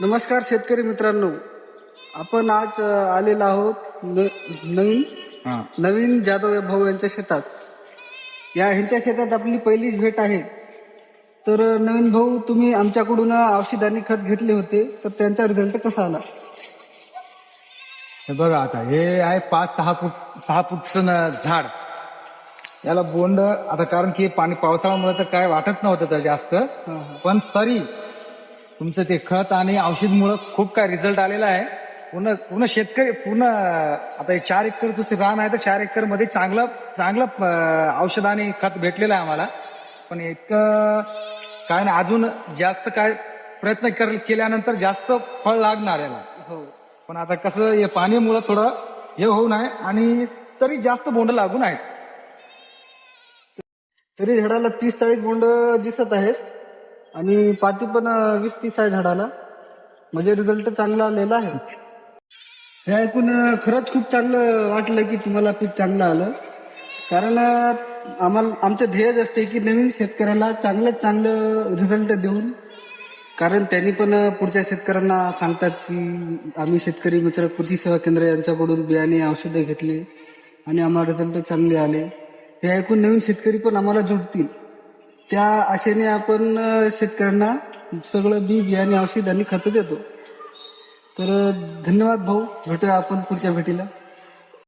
नमस्कार शेतकरी मित्रांनो. आपण आज आलेलो आहोत न- नवीन हा. नवीन जाधव भाऊ यांच्या शेतात. या ह्यांच्या शेतात आपली पहिलीच भेट आहे. तर नवीन भाऊ तुम्ही आमच्याकडून औषध आणि खत घेतले होते. तर त्यांचा रिझल्ट कसा आला? हे बघा आता हे आहे पाच सहा फूट सहा फूटचं न- झाड. याला बोंड आता कारण की पाणी पावसाळ्यामुळे तर काय वाटत नव्हतं तर जास्त. हा, हा. पण तरी तुमचं ते खत आणि औषधमुळं खूप काय रिझल्ट आलेला आहे. पूर्ण पूर्ण शेतकरी पूर्ण आता हे चार एकरचं रान आहे तर चार एकरमध्ये चांगलं चांगलं औषध आणि खत भेटलेलं आहे आम्हाला. पण इतकं काय नाही अजून जास्त काय प्रयत्न कर केल्यानंतर जास्त फळ लागणार याला हो. पण आता कसं हे पाणीमुळं थोडं हे होऊ नये आणि तरी जास्त बोंड लागून आहेत तरी झाडाला तीस चाळीस बोंड दिसत आहेत. आणि पाती पण वीस तीस आहे झाडाला. म्हणजे रिझल्ट चांगला आलेला आहे. हे ऐकून खरंच खूप चांगलं वाटलं की तुम्हाला पीक चांगलं आलं. कारण आम्हाला आमचं ध्येयच असते की नवीन शेतकऱ्याला चांगलं चांगलं रिझल्ट देऊन कारण त्यांनी पण पुढच्या शेतकऱ्यांना सांगतात की आम्ही शेतकरी मित्र कृषी सेवा केंद्र यांच्याकडून बियाणे औषधं घेतली आणि आम्हाला रिझल्ट चांगले आले. हे ऐकून नवीन शेतकरी पण आम्हाला जोडतील. त्या आशेने आपण शेतकऱ्यांना सगळं बी बियाणे औषध आणि खतं देतो. तर धन्यवाद भाऊ. भेटूया आपण पुढच्या भेटीला.